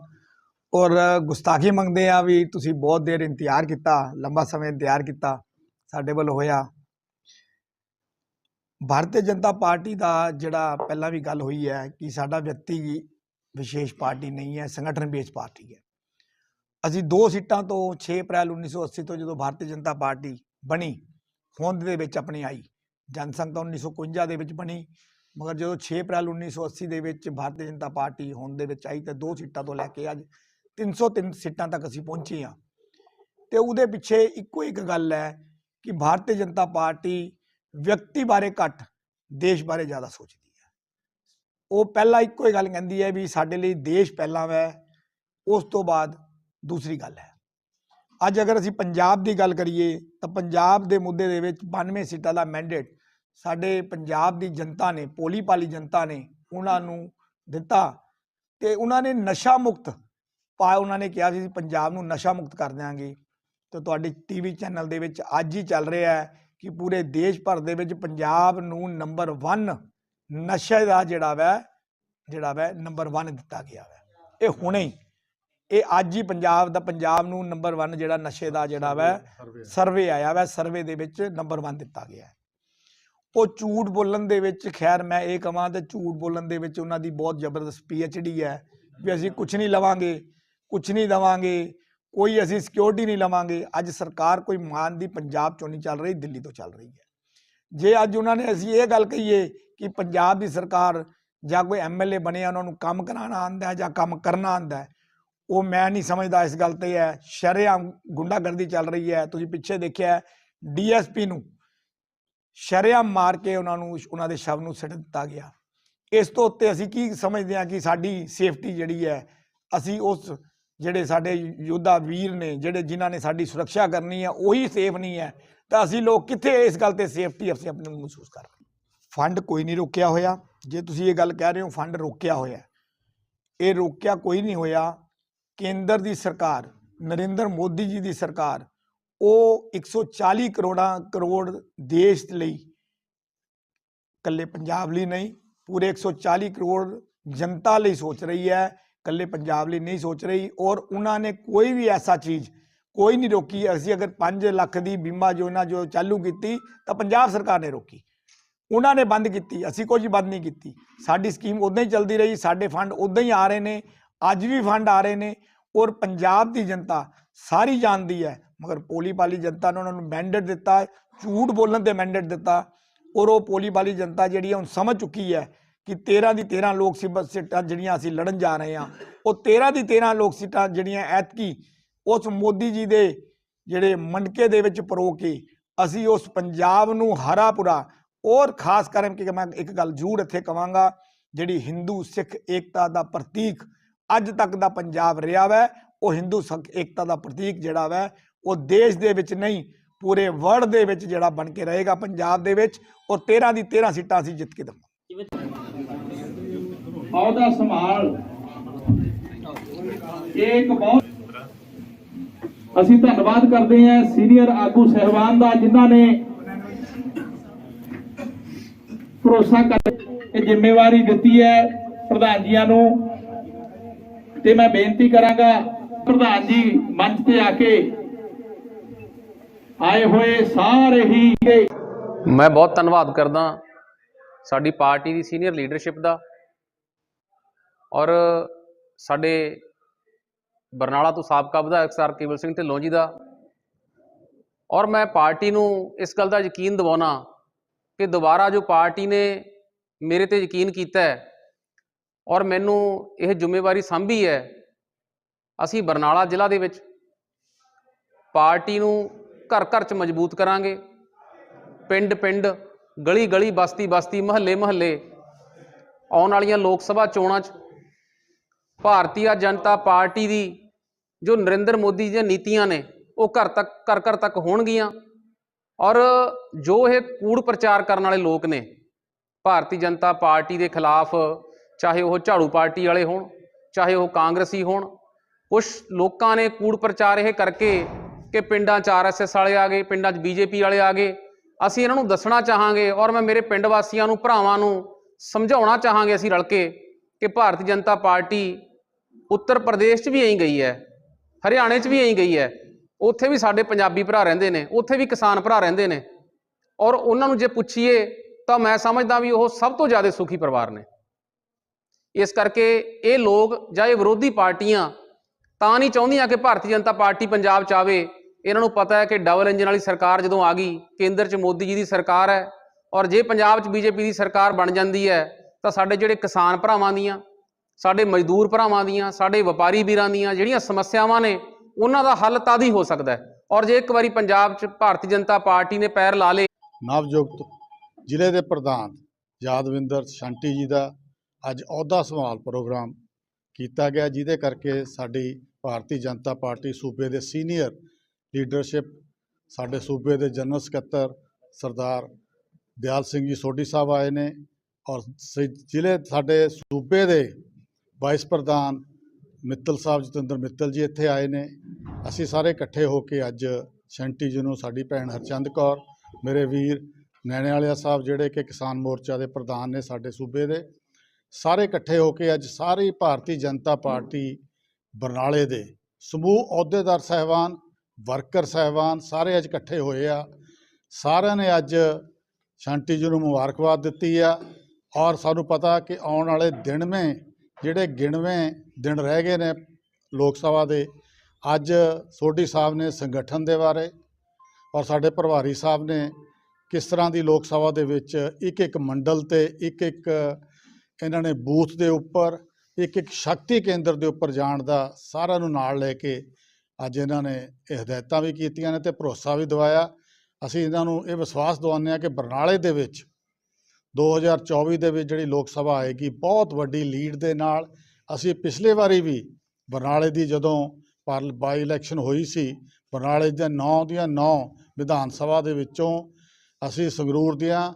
[SPEAKER 6] ਔਰ ਗੁਸਤਾਖੀ ਮੰਗਦੇ ਆ ਵੀ ਤੁਸੀਂ ਬਹੁਤ ਦੇਰ ਇੰਤਜ਼ਾਰ ਕੀਤਾ, ਲੰਬਾ ਸਮੇਂ ਇੰਤਜ਼ਾਰ ਕੀਤਾ। ਸਾਡੇ ਵੱਲ ਹੋਇਆ। ਭਾਰਤੀ ਜਨਤਾ ਪਾਰਟੀ ਦਾ ਜਿਹੜਾ ਪਹਿਲਾਂ ਵੀ ਗੱਲ ਹੋਈ ਹੈ ਕਿ ਸਾਡਾ ਵਿਅਕਤੀ ਵਿਸ਼ੇਸ਼ ਪਾਰਟੀ ਨਹੀਂ ਹੈ ਸੰਗਠਨ ਬੇਸ ਪਾਰਟੀ ਹੈ। ਅਸੀਂ ਦੋ ਸੀਟਾਂ ਤੋਂ 6 ਅਪ੍ਰੈਲ 1980 ਤੋਂ ਜਦੋਂ ਭਾਰਤੀ ਜਨਤਾ ਪਾਰਟੀ ਬਣੀ ਹੋਂਦ ਦੇ ਵਿੱਚ ਆਪਣੀ ਆਈ ਜਨਸੰਘ ਤਾਂ 1951 ਦੇ ਵਿੱਚ ਬਣੀ, ਮਗਰ ਜਦੋਂ 6 ਅਪ੍ਰੈਲ 1980 ਦੇ ਵਿੱਚ ਭਾਰਤੀ ਜਨਤਾ ਪਾਰਟੀ ਹੋਂਦ ਦੇ ਵਿੱਚ ਆਈ ਤਾਂ ਦੋ ਸੀਟਾਂ ਤੋਂ ਲੈ ਕੇ ਅੱਜ 303 ਸੀਟਾਂ ਤੱਕ ਅਸੀਂ ਪਹੁੰਚੇ ਹਾਂ। ਤੇ ਉਹਦੇ ਪਿੱਛੇ ਇੱਕੋ ਇੱਕ ਗੱਲ ਹੈ ਕਿ ਭਾਰਤੀ ਜਨਤਾ ਪਾਰਟੀ ਵਿਅਕਤੀ ਬਾਰੇ ਘੱਟ, ਦੇਸ਼ ਬਾਰੇ ਜ਼ਿਆਦਾ ਸੋਚਦੀ ਹੈ। ਉਹ ਪਹਿਲਾਂ ਇੱਕੋ ਹੀ ਗੱਲ ਕਹਿੰਦੀ ਹੈ ਵੀ ਸਾਡੇ ਲਈ ਦੇਸ਼ ਪਹਿਲਾਂ ਵੈ, ਉਸ ਤੋਂ ਬਾਅਦ ਦੂਸਰੀ ਗੱਲ ਹੈ। ਅੱਜ ਅਗਰ ਅਸੀਂ ਪੰਜਾਬ ਦੀ ਗੱਲ ਕਰੀਏ, ਤਾਂ ਪੰਜਾਬ ਦੇ ਮੁੱਦੇ ਦੇ ਵਿੱਚ 92 ਸੀਟਾਂ ਦਾ ਮੈਂਡੇਟ ਸਾਡੇ ਪੰਜਾਬ ਦੀ ਜਨਤਾ ਨੇ, ਪੋਲੀ ਪਾਲੀ ਜਨਤਾ ਨੇ ਉਹਨਾਂ ਨੂੰ ਦਿੱਤਾ ਤੇ ਉਹਨਾਂ ਨੇ ਨਸ਼ਾ ਮੁਕਤ ਪਾ, ਉਹਨਾਂ ਨੇ ਕਿਹਾ ਸੀ ਪੰਜਾਬ ਨੂੰ ਨਸ਼ਾ ਮੁਕਤ ਕਰ ਦਿਆਂਗੇ। ਤੇ ਤੁਹਾਡੇ ਟੀਵੀ ਚੈਨਲ ਦੇ ਵਿੱਚ ਅੱਜ ਹੀ ਚੱਲ ਰਿਹਾ ਹੈ ਕਿ ਪੂਰੇ ਦੇਸ਼ ਭਰ ਦੇ ਵਿੱਚ ਪੰਜਾਬ ਨੂੰ ਨੰਬਰ 1 ਨਸ਼ੇ ਦਾ ਜਿਹੜਾ ਵੈ ਜਿਹੜਾ ਵੈ ਨੰਬਰ 1 ਦਿੱਤਾ ਗਿਆ ਵੈ ਇਹ ਹੁਣੇ ਹੀ ਇਹ ਅੱਜ ਹੀ ਪੰਜਾਬ ਦਾ ਪੰਜਾਬ ਨੂੰ ਨੰਬਰ 1 ਜਿਹੜਾ ਨਸ਼ੇ ਦਾ ਜਿਹੜਾ ਵੈ ਸਰਵੇ ਆਇਆ ਵੈ ਸਰਵੇ ਦੇ ਵਿੱਚ ਨੰਬਰ 1 ਦਿੱਤਾ ਗਿਆ। ਉਹ ਝੂਠ ਬੋਲਣ ਦੇ ਵਿੱਚ ਖੈਰ ਮੈਂ ਇਹ ਕਹਾਂ ਤੇ ਝੂਠ ਬੋਲਣ ਦੇ ਵਿੱਚ ਉਹਨਾਂ ਦੀ ਬਹੁਤ ਜ਼ਬਰਦਸਤ ਪੀਐਚਡੀ ਹੈ ਵੀ ਅਸੀਂ ਕੁਝ ਨਹੀਂ ਲਵਾਂਗੇ ਕੁਝ ਨਹੀਂ ਦਵਾਂਗੇ ਕੋਈ ਅਸੀਂ ਸਿਕਿਉਰਿਟੀ ਨਹੀਂ ਲਵਾਂਗੇ। ਅੱਜ ਸਰਕਾਰ ਕੋਈ ਮਾਨ ਦੀ ਪੰਜਾਬ ਚੋਂ ਨਹੀਂ ਚੱਲ ਰਹੀ, ਦਿੱਲੀ ਤੋਂ ਚੱਲ ਰਹੀ ਹੈ। ਜੇ ਅੱਜ ਉਹਨਾਂ ਨੇ ਅਸੀਂ ਇਹ ਗੱਲ ਕਹੀਏ ਕਿ ਪੰਜਾਬ ਦੀ ਸਰਕਾਰ ਜਾਂ ਕੋਈ ਐਮਐਲਏ ਬਣਿਆ ਉਹਨਾਂ ਨੂੰ ਕੰਮ ਕਰਾਉਣਾ ਆਂਦਾ ਜਾਂ ਕੰਮ ਕਰਨਾ ਆਂਦਾ ਉਹ ਮੈਂ ਨਹੀਂ ਸਮਝਦਾ ਇਸ ਗੱਲ ਤੇ ਹੈ। ਸ਼ਰੇਆਮ ਗੁੰਡਾਗਰਦੀ ਚੱਲ ਰਹੀ ਹੈ। ਤੁਸੀਂ ਪਿੱਛੇ ਦੇਖਿਆ ਡੀਐਸਪੀ ਨੂੰ ਸ਼ਰੇਆਮ ਮਾਰ ਕੇ ਉਹਨਾਂ ਨੂੰ ਉਹਨਾਂ ਦੇ ਸ਼ਵ ਨੂੰ ਸਿੱਟ ਦਿੱਤਾ ਗਿਆ। ਇਸ ਤੋਂ ਉੱਤੇ ਅਸੀਂ ਕੀ ਸਮਝਦੇ ਹਾਂ ਕਿ ਸਾਡੀ ਸੇਫਟੀ ਜਿਹੜੀ ਹੈ, ਅਸੀਂ ਉਸ ਜਿਹੜੇ ਸਾਡੇ ਯੋਧਾ ਵੀਰ ਨੇ, ਜਿਹੜੇ ਜਿਨ੍ਹਾਂ ਨੇ ਸਾਡੀ ਸੁਰੱਖਿਆ ਕਰਨੀ ਹੈ ਉਹੀ ਸੇਫ ਨਹੀਂ ਹੈ। ਤਾਂ ਅਸੀਂ ਲੋਕ ਕਿੱਥੇ ਇਸ ਗੱਲ ਤੇ ਸੇਫਟੀ ਅਸੀਂ ਆਪਣੇ ਨੂੰ ਮਹਿਸੂਸ ਕਰ ਰਹੇ ਫੰਡ ਕੋਈ ਨਹੀਂ ਰੋਕਿਆ ਹੋਇਆ। ਜੇ ਤੁਸੀਂ ਇਹ ਗੱਲ ਕਹਿ ਰਹੇ ਹੋ ਫੰਡ ਰੋਕਿਆ ਹੋਇਆ। ਇਹ ਰੋਕਿਆ ਕੋਈ ਨਹੀਂ ਹੋਇਆ। ਕੇਂਦਰ ਦੀ ਸਰਕਾਰ, ਨਰਿੰਦਰ ਮੋਦੀ ਜੀ ਦੀ ਸਰਕਾਰ, ਉਹ 140 ਕਰੋੜਾਂ, ਕਰੋੜ ਦੇਸ਼ ਲਈ ਕੱਲੇ ਪੰਜਾਬ ਲਈ ਨਹੀਂ, ਪੂਰੇ 140 ਕਰੋੜ ਜਨਤਾ ਲਈ ਸੋਚ ਰਹੀ ਹੈ ਕੱਲੇ ਪੰਜਾਬ ਲਈ ਨਹੀਂ ਸੋਚ ਰਹੀ ਔਰ ਉਹਨਾਂ ਨੇ ਕੋਈ ਵੀ ਐਸਾ ਚੀਜ਼ ਕੋਈ ਨਹੀਂ ਰੋਕੀ। ਅਸੀਂ ਅਗਰ 5 ਲੱਖ ਦੀ ਬੀਮਾ ਯੋਜਨਾ ਜੋ ਚਾਲੂ ਕੀਤੀ ਤਾਂ ਪੰਜਾਬ ਸਰਕਾਰ ਨੇ ਰੋਕੀ। ਉਹਨਾਂ ਨੇ ਬੰਦ ਕੀਤੀ। ਅਸੀਂ ਕੁਝ ਬੰਦ ਨਹੀਂ ਕੀਤੀ। ਸਾਡੀ ਸਕੀਮ ਉਦਾਂ ਹੀ ਚੱਲਦੀ ਰਹੀ। ਸਾਡੇ ਫੰਡ ਉਦਾਂ ਹੀ ਆ ਰਹੇ ਨੇ। ਅੱਜ ਵੀ ਫੰਡ ਆ ਰਹੇ ਨੇ ਔਰ ਪੰਜਾਬ ਦੀ ਜਨਤਾ ਸਾਰੀ ਜਾਣਦੀ ਹੈ। ਮਗਰ ਪੋਲੀ ਪਾਲੀ ਜਨਤਾ ਨੇ ਉਹਨਾਂ ਨੂੰ ਮੈਂਡੇਟ ਦਿੱਤਾ। ਝੂਠ ਬੋਲਣ ਤੇ ਮੈਂਡੇਟ ਦਿੱਤਾ। ਔਰ ਉਹ ਪੋਲੀ ਪਾਲੀ ਜਨਤਾ ਜਿਹੜੀ ਹੈ ਹੁਣ ਸਮਝ ਚੁੱਕੀ ਹੈ। ਕਿ 13 ਦੀ 13 ਲੋਕ ਸਭਾ ਸੀਟਾਂ ਜਿਹੜੀਆਂ ਅਸੀਂ ਲੜਨ ਜਾ ਰਹੇ ਹਾਂ, ਉਹ 13 ਦੀ 13 ਲੋਕ ਸੀਟਾਂ ਜਿਹੜੀਆਂ ਐਤਕੀ ਉਸ ਮੋਦੀ ਜੀ ਦੇ ਜਿਹੜੇ ਮੰਡਕੇ ਦੇ ਵਿੱਚ ਪਰੋ ਕੇ ਅਸੀਂ ਉਸ ਪੰਜਾਬ ਨੂੰ ਹਰਾ ਪੁਰਾ, ਔਰ ਖਾਸ ਕਰਕੇ ਮੈਂ ਇੱਕ ਗੱਲ ਜ਼ਰੂਰ ਇੱਥੇ ਕਵਾਂਗਾ, ਜਿਹੜੀ ਹਿੰਦੂ ਸਿੱਖ ਏਕਤਾ ਦਾ ਪ੍ਰਤੀਕ ਅੱਜ ਤੱਕ ਦਾ ਪੰਜਾਬ ਰਿਹਾ ਵੈ, ਉਹ ਹਿੰਦੂ ਸਿੱਖ ਏਕਤਾ ਦਾ ਪ੍ਰਤੀਕ ਜਿਹੜਾ ਵੈ, ਉਹ ਦੇਸ਼ ਦੇ ਵਿੱਚ ਨਹੀਂ, ਪੂਰੇ ਵਰਲਡ ਦੇ ਵਿੱਚ ਜਿਹੜਾ ਬਣ ਕੇ ਰਹੇਗਾ ਪੰਜਾਬ ਦੇ ਵਿੱਚ, ਔਰ 13 ਦੀ 13 ਸੀਟਾਂ ਅਸੀਂ ਜਿੱਤ ਕੇ ਦਵਾਂਗੇ।
[SPEAKER 2] ਅਹੁਦਾ ਸੰਭਾਲ। ਇਹ ਇੱਕ ਬਹੁਤ ਅਸੀਂ ਧੰਨਵਾਦ ਕਰਦੇ ਹਾਂ ਸੀਨੀਅਰ ਆਗੂ ਸਹਿਬਾਨ ਦਾ, ਜਿਨ੍ਹਾਂ ਨੇ ਭਰੋਸਾ ਕਰ ਇਹ ਜ਼ਿੰਮੇਵਾਰੀ ਦਿੱਤੀ ਹੈ ਪ੍ਰਧਾਨ ਜੀਆਂ ਨੂੰ। ਤੇ ਮੈਂ ਬੇਨਤੀ ਕਰਾਂਗਾ, ਪ੍ਰਧਾਨ ਜੀ ਮੰਚ ਤੇ ਆ ਕੇ ਆਏ ਹੋਏ ਸਾਰੇ ਹੀ
[SPEAKER 5] ਮੈਂ ਬਹੁਤ ਧੰਨਵਾਦ ਕਰਦਾ
[SPEAKER 7] ਸਾਡੀ ਪਾਰਟੀ ਦੀ ਸੀਨੀਅਰ ਲੀਡਰਸ਼ਿਪ ਦਾ। ਔਰ ਸਾਡੇ ਬਰਨਾਲਾ ਤੋਂ ਸਾਬਕਾ ਵਿਧਾਇਕ ਸਰ ਕੇਵਲ ਸਿੰਘ ਢਿੱਲੋਂ ਜੀ ਦਾ। ਔਰ ਮੈਂ ਪਾਰਟੀ ਨੂੰ ਇਸ ਗੱਲ ਦਾ ਯਕੀਨ ਦਿਵਾਉਣਾ ਕਿ ਦੁਬਾਰਾ ਜੋ ਪਾਰਟੀ ਨੇ ਮੇਰੇ ਤੇ ਯਕੀਨ ਕੀਤਾ ਹੈ ਔਰ ਮੈਨੂੰ ਇਹ ਜ਼ਿੰਮੇਵਾਰੀ ਸੰਭੀ ਹੈ, ਅਸੀਂ ਬਰਨਾਲਾ ਜ਼ਿਲ੍ਹਾ ਦੇ ਵਿੱਚ ਪਾਰਟੀ ਨੂੰ ਘਰ ਘਰ ਚ ਮਜ਼ਬੂਤ ਕਰਾਂਗੇ। ਪਿੰਡ ਪਿੰਡ ਗਲੀ ਗਲੀ ਬਸਤੀ ਬਸਤੀ ਮਹੱਲੇ ਮਹੱਲੇ ਆਉਣ ਵਾਲੀਆਂ ਲੋਕ ਸਭਾ ਚੋਣਾਂ 'ਚ ਭਾਰਤੀ ਜਨਤਾ ਪਾਰਟੀ ਦੀ ਜੋ ਨਰਿੰਦਰ ਮੋਦੀ ਦੀਆਂ ਨੀਤੀਆਂ ਨੇ, ਉਹ ਘਰ ਤੱਕ, ਘਰ ਘਰ ਤੱਕ ਹੋਣਗੀਆਂ। ਔਰ ਜੋ ਇਹ ਕੂੜ ਪ੍ਰਚਾਰ ਕਰਨ ਵਾਲੇ ਲੋਕ ਨੇ, ਭਾਰਤੀ ਜਨਤਾ ਪਾਰਟੀ ਦੇ ਖਿਲਾਫ, ਚਾਹੇ ਉਹ ਝਾੜੂ ਪਾਰਟੀ ਵਾਲੇ ਹੋਣ, ਚਾਹੇ ਉਹ ਕਾਂਗਰਸੀ ਹੋਣ ਕੁਝ ਲੋਕਾਂ ਨੇ ਕੂੜ ਪ੍ਰਚਾਰ ਇਹ ਕਰਕੇ ਕਿ ਪਿੰਡਾਂ 'ਚ ਆਰਐਸਐਸ ਵਾਲੇ ਆ ਗਏ, ਪਿੰਡਾਂ 'ਚ ਬੀਜੇਪੀ ਵਾਲੇ ਆ ਗਏ। ਅਸੀਂ ਇਹਨਾਂ ਨੂੰ ਦੱਸਣਾ ਚਾਹਾਂਗੇ ਔਰ ਮੈਂ ਮੇਰੇ ਪਿੰਡ ਵਾਸੀਆਂ ਨੂੰ, ਭਰਾਵਾਂ ਨੂੰ ਸਮਝਾਉਣਾ ਚਾਹਾਂਗੇ ਅਸੀਂ ਰਲ ਕੇ ਕਿ ਭਾਰਤੀ ਜਨਤਾ ਪਾਰਟੀ ਉੱਤਰ ਪ੍ਰਦੇਸ਼ 'ਚ ਵੀ ਐਂ ਗਈ ਹੈ, ਹਰਿਆਣੇ 'ਚ ਵੀ ਐਂ ਗਈ ਹੈ, ਉੱਥੇ ਵੀ ਸਾਡੇ ਪੰਜਾਬੀ ਭਰਾ ਰਹਿੰਦੇ ਨੇ, ਉੱਥੇ ਵੀ ਕਿਸਾਨ ਭਰਾ ਰਹਿੰਦੇ ਨੇ, ਔਰ ਉਹਨਾਂ ਨੂੰ ਜੇ ਪੁੱਛੀਏ ਤਾਂ ਮੈਂ ਸਮਝਦਾ ਵੀ ਉਹ ਸਭ ਤੋਂ ਜ਼ਿਆਦਾ ਸੁਖੀ ਪਰਿਵਾਰ ਨੇ। ਇਸ ਕਰਕੇ ਇਹ ਲੋਕ ਜਾਂ ਇਹ ਵਿਰੋਧੀ ਪਾਰਟੀਆਂ ਤਾਂ ਨਹੀਂ ਚਾਹੁੰਦੀਆਂ ਕਿ ਭਾਰਤੀ ਜਨਤਾ ਪਾਰਟੀ ਪੰਜਾਬ ਚ ਆਵੇ। ਇਹਨਾਂ ਨੂੰ ਪਤਾ ਹੈ ਕਿ ਡਬਲ ਇੰਜਨ ਵਾਲੀ ਸਰਕਾਰ ਜਦੋਂ ਆ ਗਈ, ਕੇਂਦਰ 'ਚ ਮੋਦੀ ਜੀ ਦੀ ਸਰਕਾਰ ਹੈ, ਔਰ ਜੇ ਪੰਜਾਬ 'ਚ ਬੀਜੇਪੀ ਦੀ ਸਰਕਾਰ ਬਣ ਜਾਂਦੀ ਹੈ, ਤਾਂ ਸਾਡੇ ਜਿਹੜੇ ਕਿਸਾਨ ਭਰਾਵਾਂ ਦੀਆਂ ਸਾਡੇ ਮਜ਼ਦੂਰ ਭਰਾਵਾਂ ਦੀਆਂ, ਸਾਡੇ ਵਪਾਰੀ ਵੀਰਾਂ ਦੀਆਂ ਜਿਹੜੀਆਂ ਸਮੱਸਿਆਵਾਂ ਨੇ, ਉਹਨਾਂ ਦਾ ਹੱਲ ਤਦ ਹੀ ਹੋ ਸਕਦਾ ਹੈ। ਔਰ ਜੇ ਇੱਕ ਵਾਰੀ ਪੰਜਾਬ 'ਚ ਭਾਰਤੀ ਜਨਤਾ ਪਾਰਟੀ ਨੇ ਪੈਰ ਲਾ ਲਏ।
[SPEAKER 1] ਨਵਯੁਕਤ ਜ਼ਿਲ੍ਹੇ ਦੇ ਪ੍ਰਧਾਨ ਯਾਦਵਿੰਦਰ ਸ਼ੰਟੀ ਜੀ ਦਾ ਅੱਜ ਅਹੁਦਾ ਸੰਭਾਲ ਪ੍ਰੋਗਰਾਮ ਕੀਤਾ ਗਿਆ, ਜਿਹਦੇ ਕਰਕੇ ਸਾਡੀ ਭਾਰਤੀ ਜਨਤਾ ਪਾਰਟੀ ਸੂਬੇ ਦੇ ਸੀਨੀਅਰ ਲੀਡਰਸ਼ਿਪ, ਸਾਡੇ ਸੂਬੇ ਦੇ ਜਨਰਲ ਸਕੱਤਰ ਸਰਦਾਰ ਦਿਆਲ ਸਿੰਘ ਜੀ ਸੋਢੀ ਸਾਹਿਬ ਆਏ ਨੇ ਔਰ ਜ਼ਿਲ੍ਹੇ ਸਾਡੇ ਸੂਬੇ ਦੇ ਵਾਈਸ ਪ੍ਰਧਾਨ ਮਿੱਤਲ ਸਾਹਿਬ ਜਤਿੰਦਰ ਮਿੱਤਲ ਜੀ ਇੱਥੇ ਆਏ ਨੇ। ਅਸੀਂ ਸਾਰੇ ਇਕੱਠੇ ਹੋ ਕੇ ਅੱਜ ਸ਼ੰਟੀ ਜੀ ਨੂੰ ਸਾਡੀ ਭੈਣ ਹਰਚੰਦ ਕੌਰ, ਮੇਰੇ ਵੀਰ ਨੈਣੇ ਵਾਲਿਆ ਸਾਹਿਬ ਜਿਹੜੇ ਕਿ ਕਿਸਾਨ ਮੋਰਚਾ ਦੇ ਪ੍ਰਧਾਨ ਨੇ ਸਾਡੇ ਸੂਬੇ ਦੇ, ਸਾਰੇ ਇਕੱਠੇ ਹੋ ਕੇ ਅੱਜ ਸਾਰੀ ਭਾਰਤੀ ਜਨਤਾ ਪਾਰਟੀ ਬਰਨਾਲੇ ਦੇ ਸਮੂਹ ਅਹੁਦੇਦਾਰ ਸਹਿਬਾਨ, ਵਰਕਰ ਸਹਿਬਾਨ ਸਾਰੇ ਅੱਜ ਇਕੱਠੇ ਹੋਏ ਆ। ਸਾਰਿਆਂ ਨੇ ਅੱਜ ਸ਼ਾਂਟੀ ਜੀ ਨੂੰ ਮੁਬਾਰਕਬਾਦ ਦਿੱਤੀ ਆ ਔਰ ਸਾਨੂੰ ਪਤਾ ਕਿ ਆਉਣ ਵਾਲੇ ਦਿਨ ਦਿਨਵੇਂ ਜਿਹੜੇ ਗਿਣਵੇਂ ਦਿਨ ਰਹਿ ਗਏ ਨੇ ਲੋਕ ਸਭਾ ਦੇ, ਅੱਜ ਸੋਢੀ ਸਾਹਿਬ ਨੇ ਸੰਗਠਨ ਦੇ ਬਾਰੇ ਔਰ ਸਾਡੇ ਪ੍ਰਭਾਰੀ ਸਾਹਿਬ ਨੇ ਕਿਸ ਤਰ੍ਹਾਂ ਦੀ ਲੋਕ ਸਭਾ ਦੇ ਵਿੱਚ ਇੱਕ ਇੱਕ ਮੰਡਲ ਤੇ ਇੱਕ ਇੱਕ ਇਹਨਾਂ ਨੇ ਬੂਥ ਦੇ ਉੱਪਰ ਇੱਕ ਇੱਕ ਸ਼ਕਤੀ ਕੇਂਦਰ ਦੇ ਉੱਪਰ ਜਾਣ ਦਾ ਸਾਰਿਆਂ ਨੂੰ ਨਾਲ ਲੈ ਕੇ ਅੱਜ ਇਹਨਾਂ ਨੇ ਇਹ ਹਦਾਇਤਾਂ ਵੀ ਕੀਤੀਆਂ ਨੇ ਤੇ ਭਰੋਸਾ ਵੀ ਦਿਵਾਇਆ। ਅਸੀਂ ਇਹਨਾਂ ਨੂੰ ਇਹ ਵਿਸ਼ਵਾਸ ਦਿਵਾਉਂਦੇ ਹਾਂ ਕਿ ਬਰਨਾਲੇ ਦੇ ਵਿੱਚ 2024 ਦੇ ਵਿੱਚ ਜਿਹੜੀ ਲੋਕ ਸਭਾ ਆਏਗੀ, ਬਹੁਤ ਵੱਡੀ ਲੀਡ ਦੇ ਨਾਲ ਅਸੀਂ ਪਿਛਲੇ ਵਾਰੀ ਵੀ ਬਰਨਾਲੇ ਦੀ ਜਦੋਂ ਪਰ ਬਾਈ ਇਲੈਕਸ਼ਨ ਹੋਈ ਸੀ, ਬਰਨਾਲੇ ਦੇ 9 ਦੀਆਂ 9 ਵਿਧਾਨ ਸਭਾ ਦੇ ਵਿੱਚੋਂ ਅਸੀਂ ਸੰਗਰੂਰ ਦੀਆਂ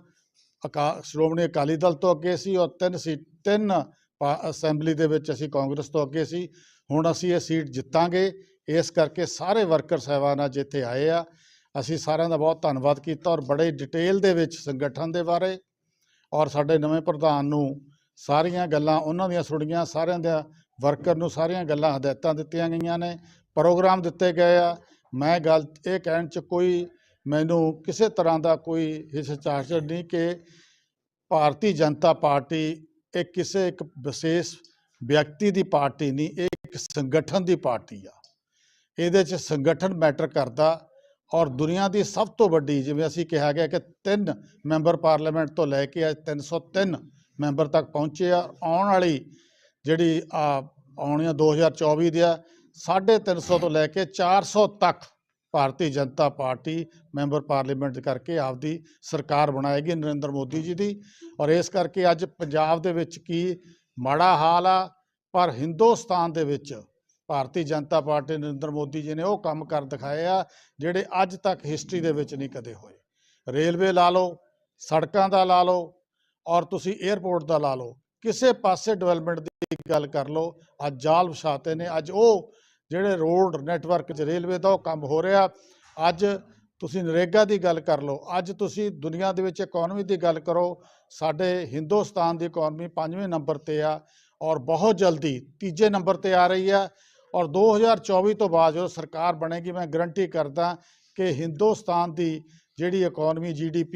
[SPEAKER 1] ਅਕਾ, ਸ਼੍ਰੋਮਣੀ ਅਕਾਲੀ ਦਲ ਤੋਂ ਅੱਗੇ ਸੀ ਔਰ ਤਿੰਨ ਸੀ, ਤਿੰਨ ਪਾ- ਅਸੈਂਬਲੀ ਦੇ ਵਿੱਚ ਅਸੀਂ ਕਾਂਗਰਸ ਤੋਂ ਅੱਗੇ ਸੀ। ਹੁਣ ਅਸੀਂ ਇਹ ਸੀਟ ਜਿੱਤਾਂਗੇ। ਇਸ ਕਰਕੇ ਸਾਰੇ ਵਰਕਰ ਸਾਹਿਬਾਨ ਅੱਜ ਇੱਥੇ ਆਏ ਆ, ਅਸੀਂ ਸਾਰਿਆਂ ਦਾ ਬਹੁਤ ਧੰਨਵਾਦ ਕੀਤਾ ਔਰ ਬੜੇ ਡਿਟੇਲ ਦੇ ਵਿੱਚ ਸੰਗਠਨ ਦੇ ਬਾਰੇ ਔਰ ਸਾਡੇ ਨਵੇਂ ਪ੍ਰਧਾਨ ਨੂੰ ਸਾਰੀਆਂ ਗੱਲਾਂ, ਉਹਨਾਂ ਦੀਆਂ ਸੁਣੀਆਂ ਸਾਰਿਆਂ ਦੇ ਵਰਕਰ ਨੂੰ ਸਾਰੀਆਂ ਗੱਲਾਂ ਹਦਾਇਤਾਂ ਦਿੱਤੀਆਂ ਗਈਆਂ ਨੇ, ਪ੍ਰੋਗਰਾਮ ਦਿੱਤੇ ਗਏ ਆ। ਮੈਂ ਗੱਲ ਇਹ ਕਹਿਣ ਚ ਕੋਈ ਮੈਨੂੰ ਕਿਸੇ ਤਰ੍ਹਾਂ ਦਾ ਕੋਈ ਹਿਚਕਚਾਹਟ ਨਹੀਂ ਕਿ ਭਾਰਤੀ ਜਨਤਾ ਪਾਰਟੀ ਇਹ ਕਿਸੇ ਇੱਕ ਵਿਸ਼ੇਸ਼ ਵਿਅਕਤੀ ਦੀ ਪਾਰਟੀ ਨਹੀਂ, ਇਹ ਇੱਕ ਸੰਗਠਨ ਦੀ ਪਾਰਟੀ ਆ। ਇਹਦੇ 'ਚ ਸੰਗਠਨ ਮੈਟਰ ਕਰਦਾ ਔਰ ਦੁਨੀਆ ਦੀ ਸਭ ਤੋਂ ਵੱਡੀ, ਜਿਵੇਂ ਅਸੀਂ ਕਿਹਾ ਗਿਆ ਕਿ ਤਿੰਨ ਮੈਂਬਰ ਪਾਰਲੀਮੈਂਟ ਤੋਂ ਲੈ ਕੇ ਅੱਜ 303 ਮੈਂਬਰ ਤੱਕ ਪਹੁੰਚੇ ਆ, ਆਉਣ ਵਾਲੀ ਜਿਹੜੀ, ਆ ਆਉਣੀਆਂ 2024 ਦੀ ਆ 350 ਤੋਂ ਲੈ ਕੇ 400 ਤੱਕ Bharatiya Janata party member parliament ਕਰਕੇ ਆਪਦੀ ਸਰਕਾਰ ਬਣਾਏਗੀ ਨਰਿੰਦਰ ਮੋਦੀ ਜੀ ਦੀ। ਔਰ ਇਸ ਕਰਕੇ ਅੱਜ ਪੰਜਾਬ ਦੇ ਵਿੱਚ ਕੀ ਮਾੜਾ ਹਾਲ ਆ, ਪਰ ਹਿੰਦੁਸਤਾਨ ਦੇ ਵਿੱਚ ਭਾਰਤੀ ਜਨਤਾ ਪਾਰਟੀ ਨਰਿੰਦਰ ਮੋਦੀ ਜੀ ਨੇ ਉਹ ਕੰਮ ਕਰ ਦਿਖਾਏ ਆ, ਜਿਹੜੇ ਅੱਜ ਤੱਕ ਹਿਸਟਰੀ ਦੇ ਵਿੱਚ ਨਹੀਂ ਕਦੇ ਹੋਏ। ਰੇਲਵੇ ਲਾ ਲਓ, ਸੜਕਾਂ ਦਾ ਲਾ ਲਓ ਔਰ ਤੁਸੀਂ 에ਅਰਪੋਰਟ ਦਾ ਲਾ ਲਓ, ਕਿਸੇ ਪਾਸੇ ਡਿਵੈਲਪਮੈਂਟ ਦੀ ਗੱਲ ਕਰ ਲਓ, ਅੱਜ ਜਾਲ ਵਿਛਾਤੇ ਨੇ, ਅੱਜ ਉਹ ਜਿਹੜੇ ਰੋਡ ਨੈਟਵਰਕ 'ਚ ਰੇਲਵੇ ਦਾ ਉਹ ਕੰਮ ਹੋ ਰਿਹਾ, ਅੱਜ ਤੁਸੀਂ ਨਰੇਗਾ ਦੀ ਗੱਲ ਕਰ ਲਓ, ਅੱਜ ਤੁਸੀਂ ਦੁਨੀਆ ਦੇ ਵਿੱਚ ਇਕਨੋਮੀ ਦੀ ਗੱਲ ਕਰੋ, ਸਾਡੇ ਹਿੰਦੁਸਤਾਨ ਦੀ ਇਕਨੋਮੀ ਪੰਜਵੇਂ ਨੰਬਰ ਤੇ ਆ ਔਰ ਬਹੁਤ ਜਲਦੀ ਤੀਜੇ ਨੰਬਰ ਤੇ ਆ ਰਹੀ ਆ ਔਰ 2024 ਤੋਂ ਬਾਅਦ ਜਦੋਂ ਸਰਕਾਰ ਬਣੇਗੀ, ਮੈਂ ਗਰੰਟੀ ਕਰਦਾ ਕਿ ਹਿੰਦੁਸਤਾਨ ਦੀ ਜਿਹੜੀ ਇਕਨੋਮੀ ਜੀਡੀਪੀ